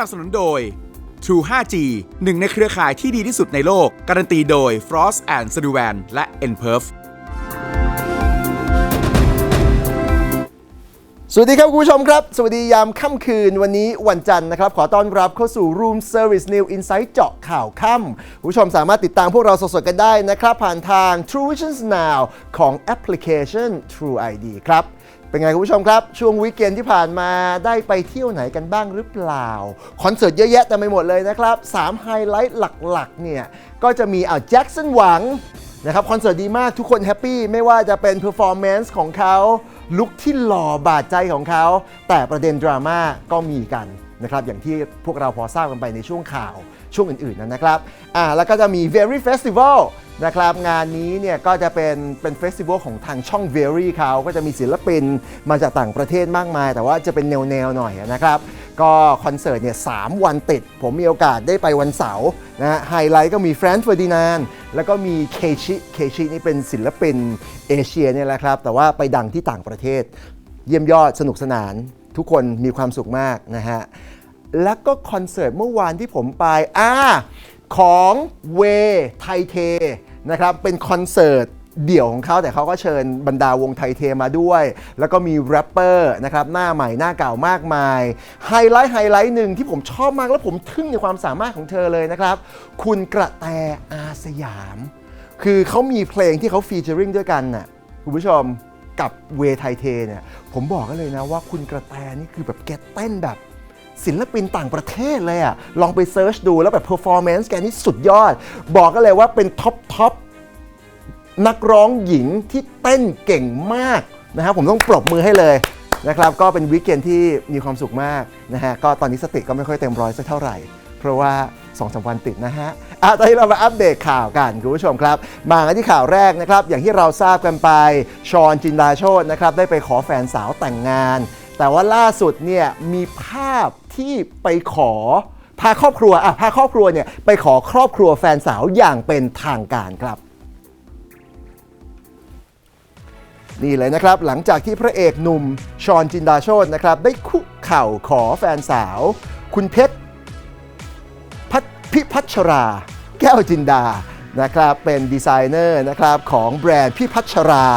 นับสนุนโดย True 5G หนึ่งในเครือข่ายที่ดีที่สุดในโลก การันตีโดย Frost and s u l l i v a n และ n p e r f สวัสดีครับคุณผู้ชมครับ สวัสดียามค่ำคืนวันนี้วันจันทร์นะครับ ขอต้อนรับเข้าสู่ Room Service New Insight เจาะข่าวค่ำคุณผู้ชมสามารถติดตามพวกเราสดๆกันได้นะครับ ผ่านทาง True Visions Now ของแอปพลิเคชัน True ID ครับ เป็นไงคุณผู้ชมครับ ช่วงวีคเอนที่ผ่านมาได้ไปเที่ยวไหนกันบ้างหรือเปล่า คอนเสิร์ตเยอะแยะเต็มไปหมดเลยนะครับ3ไฮไลท์หลักๆเนี่ยก็จะมีอ่าแจ็คสันหวังนะครับคอนเสิร์ตดีมากทุกคนแฮปปี้ไม่ว่าจะเป็นเพอร์ฟอร์แมนซ์ของเขาลุคที่หล่อบาดใจของเขา แต่ประเด็นดราม่าก็มีกันนะครับอย่างที่พวกเราพอทราบกันไปในช่วงข่าวช่วงอื่นๆนั้นนะครับอ่าแล้วก็จะมี Very Festival นะครับงานนี้เนี่ยก็จะเป็นเป็นเฟสติวัลของทางช่อง Very เขาก็จะมีศิลปินมาจากต่างประเทศมากมาย แต่ว่าจะเป็นแนวๆหน่อยนะครับก็คอนเสิร์ตเนี่ยสามวันติด ผมมีโอกาสได้ไปวันเสาร์นะฮะไฮไลท์ก็มีแฟรนซ์เฟอร์ดินานแล้วก็มีเคชิเคชินี่เป็นศิลปินเอเชียเนี่ยแหละครับ แต่ว่าไปดังที่ต่างประเทศ เยี่ยมยอดสนุกสนาน ทุกคนมีความสุขมากนะฮะแล้วก็คอนเสิร์ตเมื่อวานที่ผมไปอ่า ของเวไทเทนะครับเป็นคอนเสิร์ตเดี่ยวของเขาแต่เขาก็เชิญบรรดาวงไทเทมาด้วย แล้วก็มีแรปเปอร์นะครับหน้าใหม่หน้าเก่ามากมาย ไฮไลท์ไฮไลท์หนึ่งที่ผมชอบมากแล้วผมทึ่งในความสามารถของเธอเลยนะครับ คุณกระแตอาสยาม คือเขามีเพลงที่เขาฟีเจอริงด้วยกันน่ะคุณผู้ชมกับเวไทเทเนี่ยผมบอกกันเลยนะว่าคุณกระแตนี่คือแบบแกเต้นแบบ ศิลปินต่างประเทศเลยอะลองไปเซิร์ชดูแล้วแบบเพอร์ฟอร์แมนซ์แกนี่สุดยอด บอกกันเลยว่าเป็นท็อปท็อปนักร้องหญิงที่เต้นเก่งมากนะครับผมต้องปรบมือให้เลยนะครับก็เป็นวีคเอนที่มีความสุขมากนะฮะก็ตอนนี้สติก็ไม่ค่อยเต็มร้อยสักเท่าไหร่ เพราะว่า2อสวันติดนะฮะอะตอนนี้เรามาอัปเดตข่าวกันคุณผู้ชมครับ มากันที่ข่าวแรกนะครับ อย่างที่เราทราบกันไปชอนจินดาโชตนะครับได้ไปขอแฟนสาวแต่งงาน แต่ว่าล่าสุดเนี่ยมีภาพ ที่ไปขอพาครอบครัวอะพาครอบครัวเนี่ยไปขอครอบครัวแฟนสาวอย่างเป็นทางการครับนี่เลยนะครับหลังจากที่พระเอกหนุ่มชอนจินดาโชตนะครับได้คุกเข่าขอแฟนสาว คุณเพชรพัพิพัชรา แก้วจินดานะครับเป็นดีไซเนอร์นะครับของแบรนด์พิพัชรา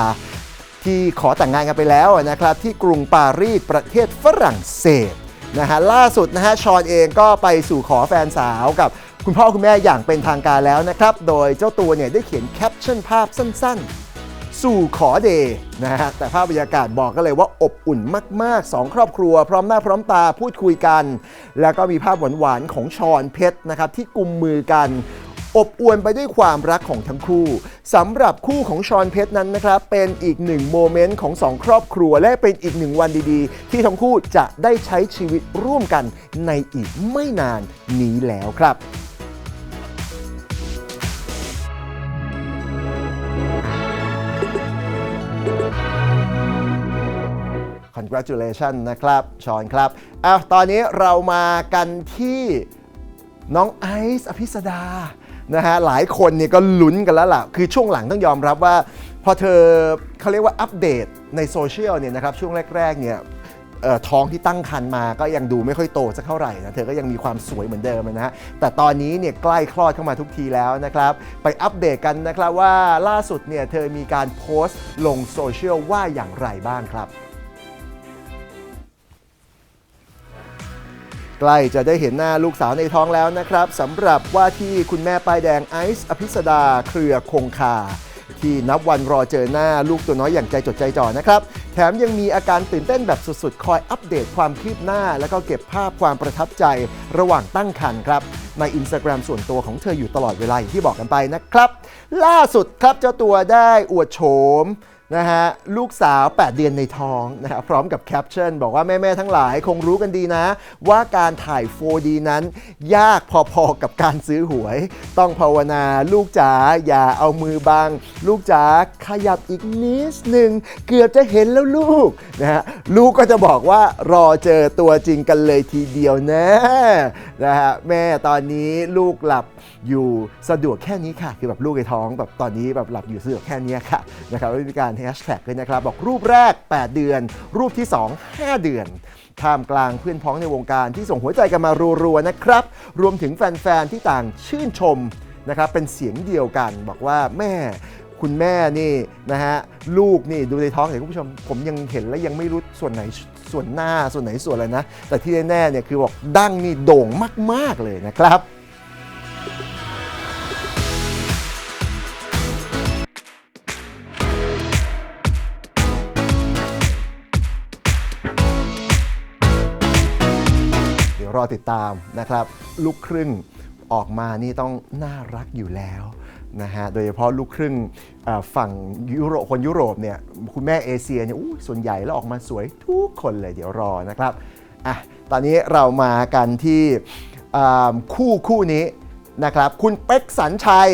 ที่ขอแต่งงานกันไปแล้วนะครับที่กรุงปารีสประเทศฝรั่งเศส นะฮะล่าสุดนะฮะชอนเองก็ไปสู่ขอแฟนสาวกับคุณพ่อคุณแม่อย่างเป็นทางการแล้วนะครับ โดยเจ้าตัวเนี่ยได้เขียนแคปชั่นภาพสั้นๆ สู่ขอเดย์นะฮะแต่ภาพบรรยากาศบอกกันเลยว่าอบอุ่นมากๆสองครอบครัว พร้อมหน้าพร้อมตาพูดคุยกัน แล้วก็มีภาพหวานๆของชอนเพชรนะครับที่กุมมือกัน อบอวลไปด้วยความรักของทั้งคู่สำหรับคู่ของชอนเพชรนั้นนะครับ เป็นอีกหนึ่งโมเมนต์ของสองครอบครัว และเป็นอีกหนึ่งวันดีๆ ที่ทั้งคู่จะได้ใช้ชีวิตร่วมกันในอีกไม่นานนี้แล้วครับ congratulation นะครับชอนครับอ้าวตอนนี้เรามากันที่น้องไอซ์อภิสดา นะฮะหลายคนเนี่ยก็ลุ้นกันแล้วล่ะ คือช่วงหลังต้องยอมรับว่า พอเธอเขาเรียกว่าอัปเดตในโซเชียลเนี่ยนะครับช่วงแรก ๆ เนี่ยท้องที่ตั้งครรภ์มาก็ยังดูไม่ค่อยโตสักเท่าไหร่นะเธอก็ยังมีความสวยเหมือนเดิมนะฮะแต่ตอนนี้เนี่ยใกล้คลอดเข้ามาทุกทีแล้วนะครับไปอัปเดตกันนะครับว่าล่าสุดเนี่ยเธอมีการโพสต์ลงโซเชียลว่าอย่างไรบ้างครับ ใกล้จะได้เห็นหน้าลูกสาวในท้องแล้วนะครับสำหรับว่าที่คุณแม่ป้ายแดงไอซ์อภิสดาเครือคงคา ที่นับวันรอเจอหน้าลูกตัวน้อยอย่างใจจดใจจ่อนะครับ แถมยังมีอาการตื่นเต้นแบบสุดๆ คอยอัปเดตความคืบหน้า แล้วก็เก็บภาพความประทับใจระหว่างตั้งครรภ์ครับในอินสตาแกรมส่วนตัวของเธออยู่ตลอดเวลาอย่างที่บอกกันไปนะครับ ล่าสุดครับเจ้าตัวได้อวดโฉม นะฮะลูกสาว 8 เดือนในท้องนะฮะพร้อมกับแคปชั่น บอกว่าแม่ ๆ ทั้งหลายคงรู้กันดีนะ ว่าการถ่าย 4D นั้น ยากพอๆกับการซื้อหวย ต้องภาวนาลูกจ๋าอย่าเอามือบัง ลูกจ๋าขยับอีกนิดหนึ่ง เกือบจะเห็นแล้วลูกนะฮะลูกก็จะบอกว่ารอเจอตัวจริงกันเลยทีเดียวนะนะฮะแม่ตอนนี้ลูกหลับอยู่สะดวกแค่นี้ค่ะคือแบบลูกในท้องแบบตอนนี้แบบหลับอยู่สะดวกแค่นี้ค่ะนะครับแล้วมีการแฮชแท็กด้วยนะครับ บอกรูปแรก 8 เดือน รูปที่ 2 5 เดือนท่ามกลางเพื่อนพ้องในวงการที่ส่งหัวใจกันมารัวๆนะครับ รวมถึงแฟนๆที่ต่างชื่นชมนะครับเป็นเสียงเดียวกันบอกว่าแม่คุณแม่นี่นะฮะลูกนี่ดูในท้องเห็นคุณผู้ชมผมยังเห็นและยังไม่รู้ส่วนไหนส่วนหน้าส่วนไหนส่วนอะไรนะ แต่ที่แน่ๆเนี่ยคือบอกดั้งนี่โด่งมาก ๆเลยนะครับ อติดตามนะครับ ลูกครึ่งออกมานี่ต้องน่ารักอยู่แล้วนะฮะ โดยเฉพาะลูกครึ่งฝั่งยุโรปคนยุโรปเนี่ยคุณแม่เอเชียเนี่ยส่วนใหญ่แล้วออกมาสวยทุกคนเลยเดี๋ยวรอนะครับอะตอนนี้เรามากันที่คู่คู่นี้นะครับ คุณเป็กสันชัย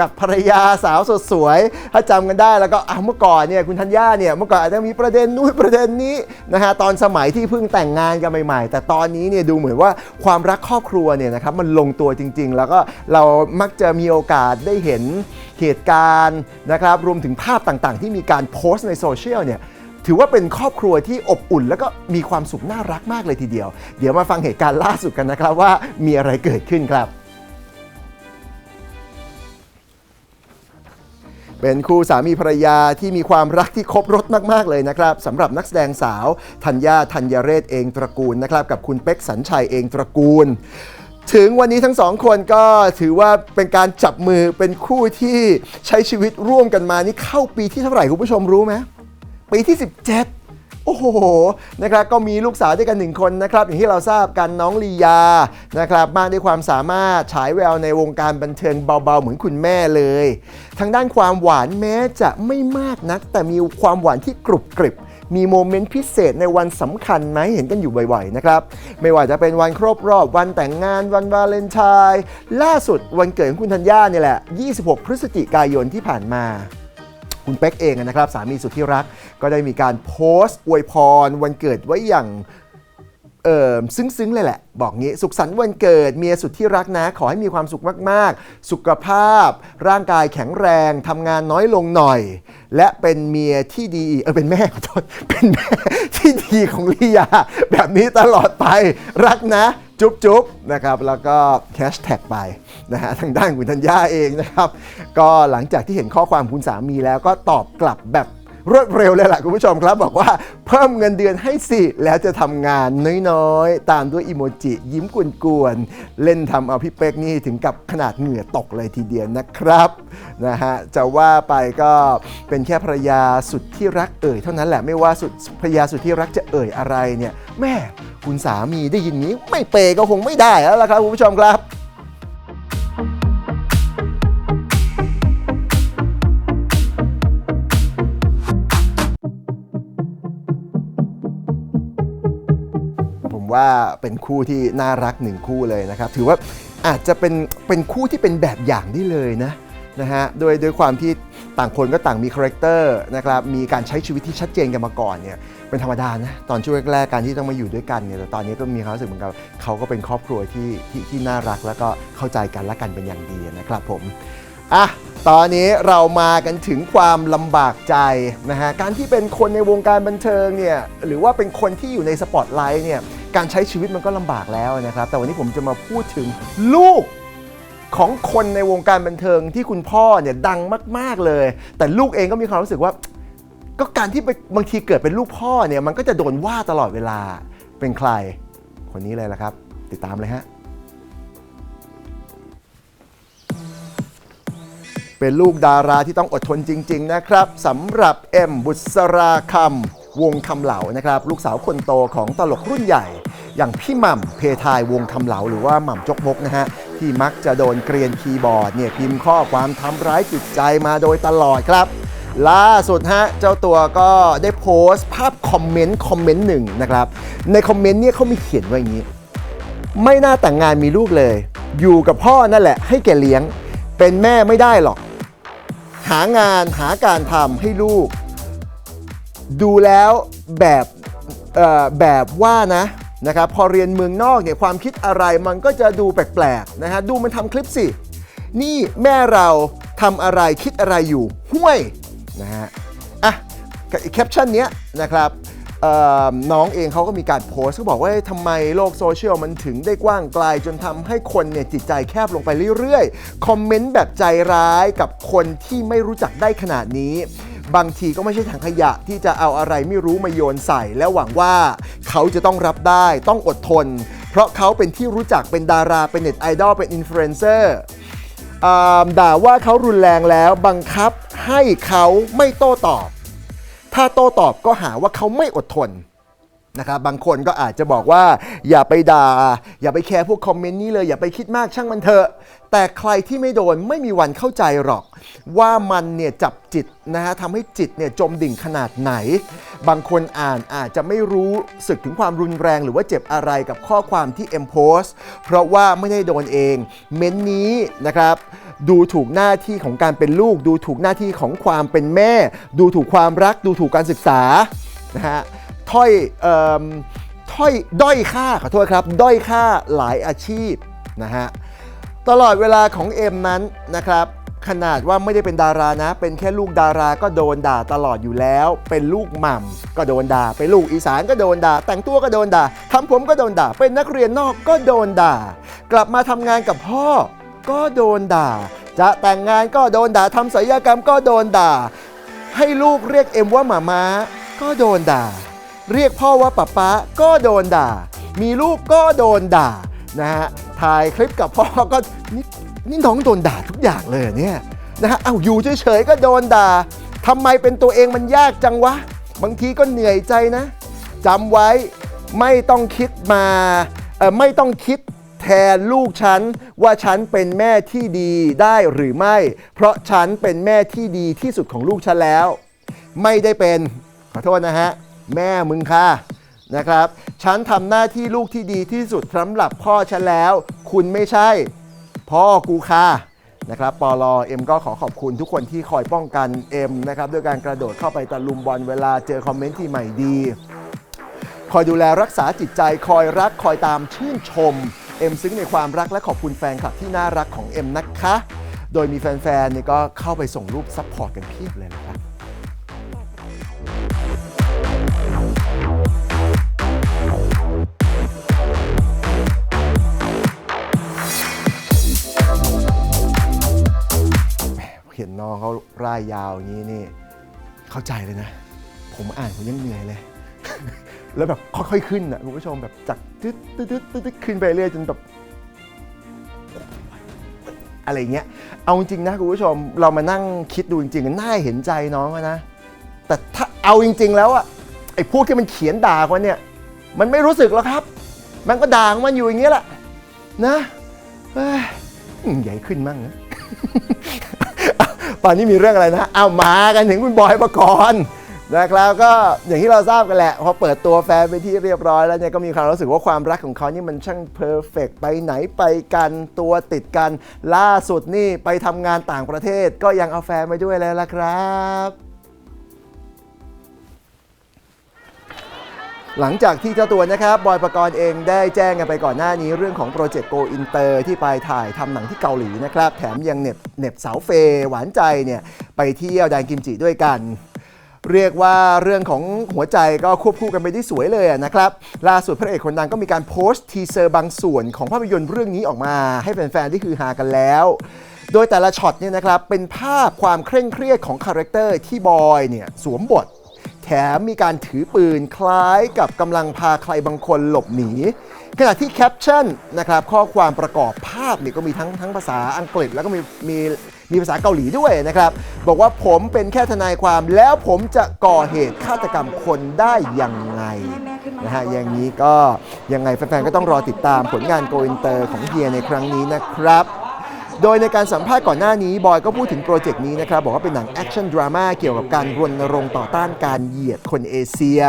กับภรรยาสาวสดสวย ถ้าจำกันได้แล้วก็เมื่อก่อนเนี่ยคุณธัญญาเนี่ยเมื่อก่อนอาจจะมีประเด็นนู้นประเด็นนี้นะฮะตอนสมัยที่เพิ่งแต่งงานกันใหม่ๆ แต่ตอนนี้เนี่ยดูเหมือนว่าความรักครอบครัวเนี่ยนะครับมันลงตัวจริง ๆ แล้วก็เรามักจะมีโอกาสได้เห็นเหตุการณ์นะครับรวมถึงภาพต่างๆ ที่มีการโพสต์ในโซเชียลเนี่ยถือว่าเป็นครอบครัวที่อบอุ่น แล้วก็มีความสุขน่ารักมากเลยทีเดียว เดี๋ยวมาฟังเหตุการณ์ล่าสุดกันนะครับว่ามีอะไรเกิดขึ้นครับ เป็นคู่สามีภรรยาที่มีความรักที่ครบรถมาก ๆ เลยนะครับสำหรับนักแสดงสาวธัญญาธัญเรศเองตระกูลนะครับ กับคุณเป็กสัญชัยเองตระกูล ถึงวันนี้ทั้งสองคนก็ถือว่าเป็นการจับมือเป็นคู่ที่ใช้ชีวิตร่วมกันมานี่เข้าปีที่เท่าไหร่คุณผู้ชมรู้ไหมปีที่ 17 โอ้โหนะครับก็มีลูกสาวด้วยกันหนึ่งคนนะครับอย่างที่เราทราบกันน้องลียานะครับมาด้วยความสามารถฉายแววในวงการบันเทิงเบาๆ เหมือนคุณแม่เลย ทางด้านความหวานแม้จะไม่มากนัก แต่มีความหวานที่กรุบกริบมีโมเมนต์พิเศษในวันสำคัญไหมเห็นกันอยู่บ่อยๆนะครับไม่ว่าจะเป็นวันครบรอบวันแต่งงานวันวาเลนไทน์ล่าสุดวันเกิดของคุณธัญญาเนี่ยแหละ 26 พฤศจิกายนที่ผ่านมา คุณเป๊กเองนะครับ สามีสุดที่รักก็ได้มีการโพสต์อวยพรวันเกิดไว้อย่างเออซึ้งๆ เลยแหละ บอกงี้ สุขสันต์วันเกิดเมียสุดที่รักนะ ขอให้มีความสุขมากๆ สุขภาพ ร่างกายแข็งแรงทำงานน้อยลงหน่อย และเป็นเมียที่ดีเออเป็นแม่ขอโทษเป็นแม่ที่ดีของลิยา แบบนี้ตลอดไปรักนะ จุ๊บจุ๊บนะครับแล้วก็แฮชแท็กไปนะฮะทางด้านคุณธัญญาเองนะครับ ก็หลังจากที่เห็นข้อความคุณสามีแล้วก็ตอบกลับแบบ รวดเร็วเลยล่ะคุณผู้ชมครับ บอกว่าเพิ่มเงินเดือนให้สิแล้วจะทำงานน้อยๆ ตามด้วยอิโมจิ ยิ้มกวนๆ เล่นทำเอาพี่เป๊กนี่ถึงกับขนาดเหงื่อตกเลยทีเดียวนะครับนะฮะจะว่าไปก็เป็นแค่ภรรยาสุดที่รักเอ่ยเท่านั้นแหละไม่ว่าสุดภรรยาสุดที่รักจะเอ่ยอะไรเนี่ยแม่คุณสามีได้ยินนี้ไม่เปก็คงไม่ได้แล้วล่ะครับคุณผู้ชมครับ ว่าเป็นคู่ที่น่ารักหนึ่งคู่เลยนะครับ ถือว่าอาจจะเป็นเป็นคู่ที่เป็นแบบอย่างได้เลยนะนะฮะโดยโดยความที่ต่างคนก็ต่างมีคาแรคเตอร์นะครับมีการใช้ชีวิตที่ชัดเจนกันมาก่อนเนี่ยเป็นธรรมดานะตอนช่วงแรกๆการที่ต้องมาอยู่ด้วยกันเนี่ยแต่ตอนนี้ก็มีความรู้สึกเหมือนกับเขาก็เป็นครอบครัวที่ที่ที่น่ารักแล้วก็เข้าใจกันและกันเป็นอย่างดีนะครับผมอะตอนนี้เรามากันถึงความลำบากใจนะฮะการที่เป็นคนในวงการบันเทิงเนี่ยหรือว่าเป็นคนที่อยู่ในสปอตไลท์เนี่ย การใช้ชีวิตมันก็ลำบากแล้วนะครับ แต่วันนี้ผมจะมาพูดถึงลูกของคนในวงการบันเทิงที่คุณพ่อเนี่ยดังมาก ๆเลย แต่ลูกเองก็มีความรู้สึกว่า ก็การที่ไปบางทีเกิดเป็นลูกพ่อเนี่ยมันก็จะโดนว่าตลอดเวลาเป็นใคร คนนี้เลยละครับ ติดตามเลยฮะ เป็นลูกดาราที่ต้องอดทนจริง ๆ นะครับสำหรับเอ็มบุษราคำ วงคำเหลานะครับ ลูกสาวคนโตของตลกรุ่นใหญ่ อย่างพี่หม่ำเพทายวงคำเหลาหรือว่าหม่ำจกมกนะฮะที่มักจะโดนเกรียนคีย์บอร์ดเนี่ยพิมพ์ข้อความทำร้ายจิตใจมาโดยตลอดครับ ล่าสุดฮะเจ้าตัวก็ได้โพสต์ภาพคอมเมนต์คอมเมนต์หนึ่งนะครับ ในคอมเมนต์เนี่ยเขามีเขียนไว้อย่างนี้ ไม่น่าแต่งงานมีลูกเลย อยู่กับพ่อนั่นแหละ ให้แกเลี้ยง เป็นแม่ไม่ได้หรอก หางานหาการทำให้ลูก ดูแล้วแบบแบบว่านะนะครับพอเรียนเมืองนอกเนี่ยความคิดอะไรมันก็จะดูแปลกๆนะฮะดูมันทำคลิปสิ นี่แม่เราทำอะไรคิดอะไรอยู่ห้วยนะฮะอะแคปชั่นเนี้ยนะครับน้องเองเขาก็มีการโพสต์เขาบอกว่าทำไมโลกโซเชียลมันถึงได้กว้างไกล จนทำให้คนเนี่ยจิตใจแคบลงไปเรื่อยๆ คอมเมนต์แบบใจร้ายกับคนที่ไม่รู้จักได้ขนาดนี้ บางทีก็ไม่ใช่ถังขยะที่จะเอาอะไรไม่รู้มาโยนใส่ แล้วหวังว่าเขาจะต้องรับได้ต้องอดทน เพราะเขาเป็นที่รู้จักเป็นดาราเป็นเน็ตไอดอลเป็นอินฟลูเอนเซอร์ด่าว่าเขารุนแรงแล้วบังคับให้เขาไม่โต้ตอบ ถ้าโต้ตอบก็หาว่าเขาไม่อดทน นะครับบางคนก็อาจจะบอกว่า อย่าไปด่า อย่าไปแคร์พวกคอมเมนต์นี้เลย อย่าไปคิดมากช่างมันเถอะ แต่ใครที่ไม่โดนไม่มีวันเข้าใจหรอก ว่ามันเนี่ยจับจิตนะฮะทำให้จิตเนี่ยจมดิ่งขนาดไหน บางคนอ่านอาจจะไม่รู้สึกถึงความรุนแรงหรือว่าเจ็บอะไรกับข้อความที่เอ็มโพสเพราะว่าไม่ได้โดนเอง เม้นนี้นะครับดูถูกหน้าที่ของการเป็นลูก ดูถูกหน้าที่ของความเป็นแม่ ดูถูกความรัก ดูถูกการศึกษานะฮะ ถ้อยเอ่อถ้อยด้อยค่าขอโทษครับ ด้อยค่าหลายอาชีพนะฮะตลอดเวลาของเอ็มนั้นนะครับขนาดว่าไม่ได้เป็นดารานะ เป็นแค่ลูกดาราก็โดนด่าตลอดอยู่แล้ว เป็นลูกหม่ำก็โดนด่า เป็นลูกอีสานก็โดนด่า แต่งตัวก็โดนด่าทำผมก็โดนด่า เป็นนักเรียนนอกก็โดนด่า กลับมาทำงานกับพ่อ ก็โดนด่า จะแต่งงานก็โดนด่าทำศัลยกรรมก็โดนด่า ให้ลูกเรียกเอ็มว่าหมาม้าก็โดนด่า เรียกพ่อว่าป๊าป๊าก็โดนด่า มีลูกก็โดนด่านะฮะถ่ายคลิปกับพ่อก็นี่นี่น้องโดนด่าทุกอย่างเลยเนี่ยนะฮะเอาอยู่เฉยๆก็โดนด่าทำไมเป็นตัวเองมันยากจังวะ บางทีก็เหนื่อยใจนะจำไว้ไม่ต้องคิดมาเออไม่ต้องคิดแทนลูกฉันว่าฉันเป็นแม่ที่ดีได้หรือไม่ เพราะฉันเป็นแม่ที่ดีที่สุดของลูกฉันแล้ว ไม่ได้เป็นขอโทษนะฮะ แม่มึงค่ะนะครับ ฉันทำหน้าที่ลูกที่ดีที่สุดสำหรับพ่อฉันแล้ว คุณไม่ใช่ พ่อกูค่ะนะครับปอลอเอ็มก็ขอขอบคุณทุกคนที่คอยป้องกันเอ็มนะครับด้วยการกระโดดเข้าไปตะลุมบอลเวลาเจอคอมเมนต์ที่ใหม่ดี คอยดูแลรักษาจิตใจคอยรักคอยตามชื่นชม เอ็มซึ้งในความรักและขอบคุณแฟนคลับที่น่ารักของเอ็มนะคะ โดยมีแฟนๆเนี่ยก็เข้าไปส่งรูปซัพพอร์ตกันเพียบเลยนะครับ เห็นน้องเขาร่ายยาวอย่างนี้นี่ เข้าใจเลยนะ ผมอ่านผมยังเหนื่อยเลย แล้วแบบค่อยๆขึ้นนะคุณผู้ชมแบบจากตึ๊ดตึ๊ดตึ๊ดตึ๊ดขึ้นไปเรื่อยจนแบบอะไรเงี้ย เอาจริงนะคุณผู้ชมเรามานั่งคิดดูจริงๆน่าเห็นใจน้องนะ แต่ถ้าเอาจริง ๆ แล้วอะไอ้พวกที่มันเขียนด่ากันเนี่ย มันไม่รู้สึกหรอกครับ มันก็ด่างมันอยู่อย่างเงี้ยแหละนะใหญ่ขึ้นมั่งนะ ตอนนี้มีเรื่องอะไรนะเอามากันถึงคุณบอยประกรณ์นะครับก็อย่างที่เราทราบกันแหละ พอเปิดตัวแฟนไปที่เรียบร้อยแล้วเนี่ยก็มีความรู้สึกว่าความรักของเขานี่มันช่างเพอร์เฟกไปไหนไปกันตัวติดกันล่าสุดนี่ไปทำงานต่างประเทศก็ยังเอาแฟนไปด้วยเลยล่ะครับ หลังจากที่เจ้าตัวนะครับบอยประกรณ์เองได้แจ้งกันไปก่อนหน้านี้เรื่องของโปรเจกต์โกอินเตอร์ที่ไปถ่ายทำหนังที่เกาหลีนะครับ แถมยังเน็บเน็บสาวเฟยหวานใจเนี่ยไปเที่ยวแดนกิมจิด้วยกัน เรียกว่าเรื่องของหัวใจก็ควบคู่กันไปได้สวยเลยนะครับ ล่าสุดพระเอกคนดังก็มีการโพสต์ทีเซอร์บางส่วนของภาพยนตร์เรื่องนี้ออกมา ให้แฟนๆที่คือฮากันแล้วโดยแต่ละช็อตเนี่ยนะครับเป็นภาพความเคร่งเครียดของคาแรคเตอร์ที่บอยเนี่ยสวมบท แถมมีการถือปืนคล้ายกับกำลังพาใครบางคนหลบหนี ขณะที่แคปชั่นนะครับข้อความประกอบภาพเนี่ยก็มีทั้งทั้งภาษาอังกฤษแล้วก็มีมีมีภาษาเกาหลีด้วยนะครับ บอกว่าผมเป็นแค่ทนายความแล้วผมจะก่อเหตุฆาตกรรมคนได้ยังไงนะฮะอย่างนี้ก็ยังไงแฟนๆก็ต้องรอติดตามผลงานโกอินเตอร์ของเฮียในครั้งนี้นะครับ โดยในการสัมภาษณ์ก่อนหน้านี้ บอยก็พูดถึงโปรเจกต์นี้นะครับ บอกว่าเป็นหนังแอคชั่นดราม่าเกี่ยวกับการรณรงค์ต่อต้านการเหยียดคนเอเชีย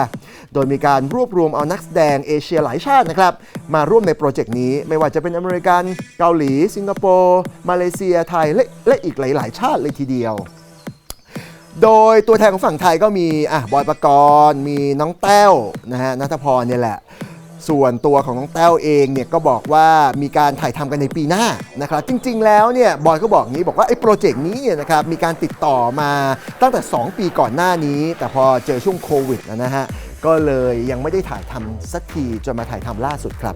โดยมีการรวบรวมเอานักแสดงเอเชียหลายชาตินะครับ มาร่วมในโปรเจกต์นี้ ไม่ว่าจะเป็นอเมริกัน เกาหลี สิงคโปร์มาเลเซียไทยและและอีกหลาย ๆ ชาติเลยทีเดียวโดยตัวแทนของฝั่งไทยก็มีอะบอยปรกรณ์มีน้องแต้วนะฮะนัทพรเนี่ยแหละ ส่วนตัวของน้องแต้วเองเนี่ยก็บอกว่ามีการถ่ายทำกันในปีหน้านะครับจริง ๆ แล้วเนี่ยบอยก็บอกงี้บอกว่าไอ้โปรเจกต์นี้เนี่ยนะครับมีการติดต่อมาตั้งแต่ 2 ปีก่อนหน้านี้ แต่พอเจอช่วงโควิดนะฮะก็เลยยังไม่ได้ถ่ายทำสักทีจนมาถ่ายทำล่าสุดครับ